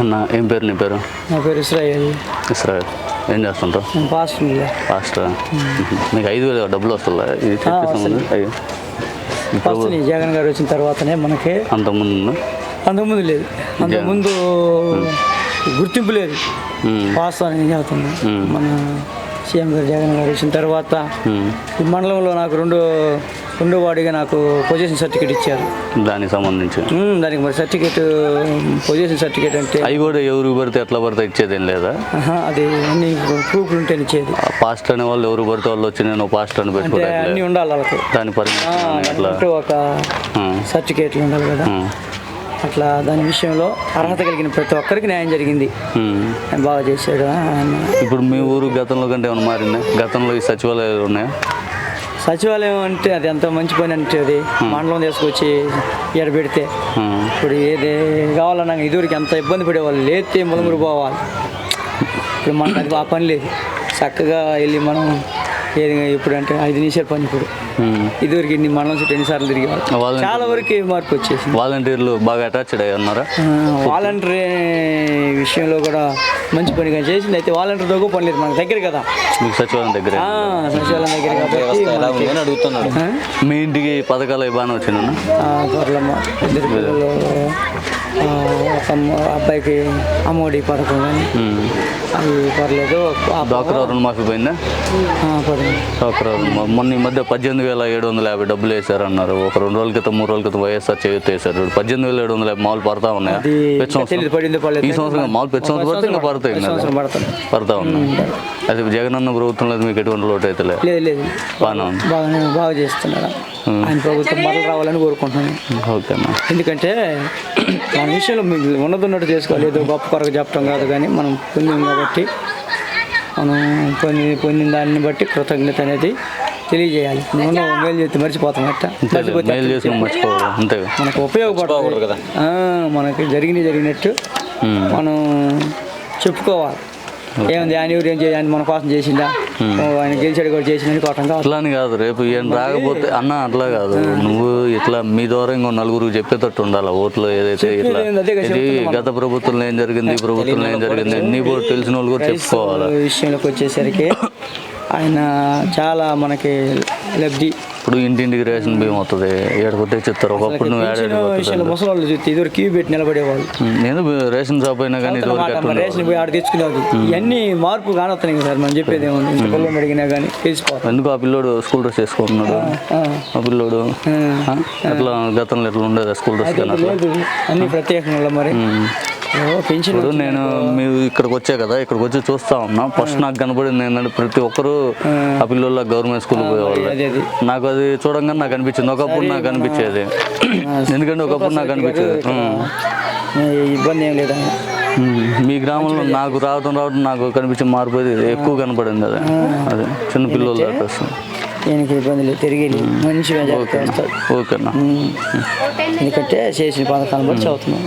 అన్న ఏం పేరు నీ పేరు? నా పేరు ఇస్రాయేల్. ఇస్రాయల్. ఏం చేస్తుంటావు ఫాస్ట్ మీకు ఐదు వేలు డబ్బులు వస్తుందా ఇది జగన్ గారు వచ్చిన తర్వాతనే మనకి అంతకుముందు? అంతకుముందు లేదు. అంతకుముందు గుర్తింపు లేదు. వాస్తవాన్ని నేను చెబుతున్నా మ్మ్. మన సీఎం గారు జగన్ గారు వచ్చిన తర్వాత. ఈ మండలంలో నాకు రెండు రెండో వాడిగా నాకు పొజిషన్ సర్టిఫికేట్ ఇచ్చారు. దానికి సంబంధించి. మ్మ్, దానికి మరి సర్టిఫికేట్ పొజిషన్ సర్టిఫికేట్ అంటే అవి కూడా ఎవరు పడితే ఎట్లా పడితే ఇచ్చేదేం లేదా? ఆహా, అది అన్ని ప్రూఫ్లు ఉంటే ఇచ్చేది. పాస్ట్ అనే వాళ్ళు ఎవరు పడితే వాళ్ళు వచ్చి నేను పాస్ట్ అని అంటే పెట్టుకోవట్లేదు అన్నీ ఉండాలి వాళ్ళకి. దాని ఆ, పరిమితి ఎట్లా? అంటూ ఒక ఉమ్, సర్టిఫికేట్లు ఉండాలి కదా. ఉమ్, అట్లా దాని విషయంలో అర్హత కలిగిన ప్రతి ఒక్కరికి న్యాయం జరిగింది. ఉమ్. బాగా చేశాడు. ఆయన ఇప్పుడు మీ ఊరు గతంలో కంటే ఏమైనా మారిందా? గతంలో ఈ సచివాలయాలు ఉన్నాయా? సచివాలయం అంటే అది ఎంత మంచి పని అంటే అది మండలం తీసుకొచ్చి ఈడ పెడితే. ఉమ్, ఇప్పుడు ఏది కావాలన్నా ఇదివరకు ఎంత ఇబ్బంది పడేవాళ్ళు లేతే ములుగురు పోవాలి. ఇప్పుడు మనకు అది ఆ పని లేదు. చక్కగా వెళ్ళి మనం ఏది ఇప్పుడు అంటే ఐదు నిమిషాల పని ఇప్పుడు. ఇదివరకు ఇన్ని మండలం చుట్టూ ఎన్నిసార్లు తిరిగి చాలా వరకు మార్పు వచ్చేసింది. వాలంటీర్లు బాగా అటాచ్డ్ అయ్యి ఉన్నారా? వాలంటరీ విషయంలో కూడా మంచి పనిగా చేసింది. అయితే వాలంటీర్తో కూడా పని లేదు మనకు దగ్గర కదా. మీకు సచివాలయం దగ్గర ఆ, సచివాలయం దగ్గర కాబట్టి అడుగుతున్నాడు? మీ ఇంటికి పథకాలు బాగానే వచ్చినా ఆ, పర్లమ్మ ఇద్దరు పిల్లలు అబ్బాయికి అమ్మఒడి పథకం కానీ అవి పర్లేదు. ఆ, డాక్టర్ రుణమాఫీ పోయిందా? ఆ, పడింది మొన్న ఈ మధ్య పద్దెనిమిది వేల ఏడు వందల యాభై డబ్బులు వేశారన్నారు. ఒక రెండు రోజుల క్రితం మూడు రోజుల క్రితం వైఎస్ఆర్ చేయూత వేశారు. పద్దెనిమిది వేల ఏడు వందల యాభై మామూలు పడతా ఉన్నాయా? ఈ సంవత్సరం మామూలు ప్రతి సంవత్సరం పడితే ఇంకా పడతాయి పడతా ఉన్నాయి. అది జగన్ అన్న ప్రభుత్వంలో మీకు ఎటువంటి లోటు అయితే లేదు? లేదు లేదు. బాగా బాగా ఆయన ప్రభుత్వం మరలు రావాలని కోరుకుంటున్నాను. ఓకే అన్న ఎందుకంటే మన విషయంలో మీకు ఉన్నది ఉన్నట్టు చేసుకోవాలి. ఏదో గొప్ప కొరకు చెప్పడం కాదు కానీ మనం పొందాం కాబట్టి మనం పొంది పొందిన దాన్ని బట్టి కృతజ్ఞత అనేది తెలియజేయాలి. మనం మేలు చేస్తే మర్చిపోతాం అట్ట. మర్చిపోతే మనకు ఉపయోగపడదు. కదా. మనకి జరిగింది జరిగినట్టు మనం చెప్పుకోవాలి. ఏముంది ఆయన ఎవరు ఏం చేయాలి మన కోసం చేసిందా? ఆయన గెలిచాడు కూడా చేసిందని కోటం కాదు. అట్లా అని కాదు రేపు ఏం రాకపోతే అన్న అట్లా కాదు. నువ్వు ఇట్లా మీ ద్వారా ఇంకో నలుగురు చెప్పేటట్టు ఉండాలి. ఓట్లు ఏదైతే ఇట్లా ఇది గత ప్రభుత్వంలో ఏం జరిగింది? ఈ ప్రభుత్వంలో ఏం జరిగింది? నీ కూడా తెలిసిన వాళ్ళు కూడా చెప్పుకోవాలి? విషయంలోకి వచ్చేసరికి ఆయన చాలా మనకి లబ్ధి. ఇప్పుడు ఇంటింటికి రేషన్ బియ్యం వస్తుంది ఏడకొట్టే చెప్తారు. ఒకప్పుడు నువ్వు ముసలి చూస్తే ఇదివరకు క్యూ పెట్టి నిలబడేవాళ్ళు. నేను రేషన్ షాప్ అయినా కానీ రేషన్ పోయి ఆడ తెచ్చుకునేది ఇవన్నీ మార్పు కానొస్తున్నాయి సార్ మనం చెప్పేది పిల్లలు అడిగినా కానీ తెలిసిపోతాం ఎందుకు ఆ పిల్లోడు స్కూల్ డ్రెస్ వేసుకుంటున్నాడు? ఆ, పిల్లోడు? ఎట్లా గతంలో ఎట్లా ఉండేది స్కూల్ డ్రెస్ కానీ అట్లా? అన్ని ప్రత్యేకంగా మరి. పెన్షన్ ఇప్పుడు నేను మీరు ఇక్కడికి వచ్చా కదా ఇక్కడికి వచ్చి చూస్తా ఉన్నా. ఫస్ట్ నాకు కనపడింది ఏంటంటే ప్రతి ఒక్కరు ఆ. పిల్లల గవర్నమెంట్ స్కూల్ పోయేవాళ్ళు. నాకు అది చూడంగానే నాకు అనిపించింది. ఒకప్పుడు నాకు అనిపించేది. ఎందుకంటే ఒకప్పుడు నాకు అనిపించేది. ఇబ్బంది ఏం లేదు. మీ గ్రామంలో నాకు రావడం రావడం నాకు కనిపించే మార్పు అది ఎక్కువ కనపడింది అది. అదే చిన్న పిల్లలు దాకా వస్తుంది. ఈయనకి ఇబ్బంది లేదు తిరిగి మంచిగా చేస్తాడు ఓకేనా ఎందుకంటే చేసిన పథకాలను బట్టి చదువుతున్నాం.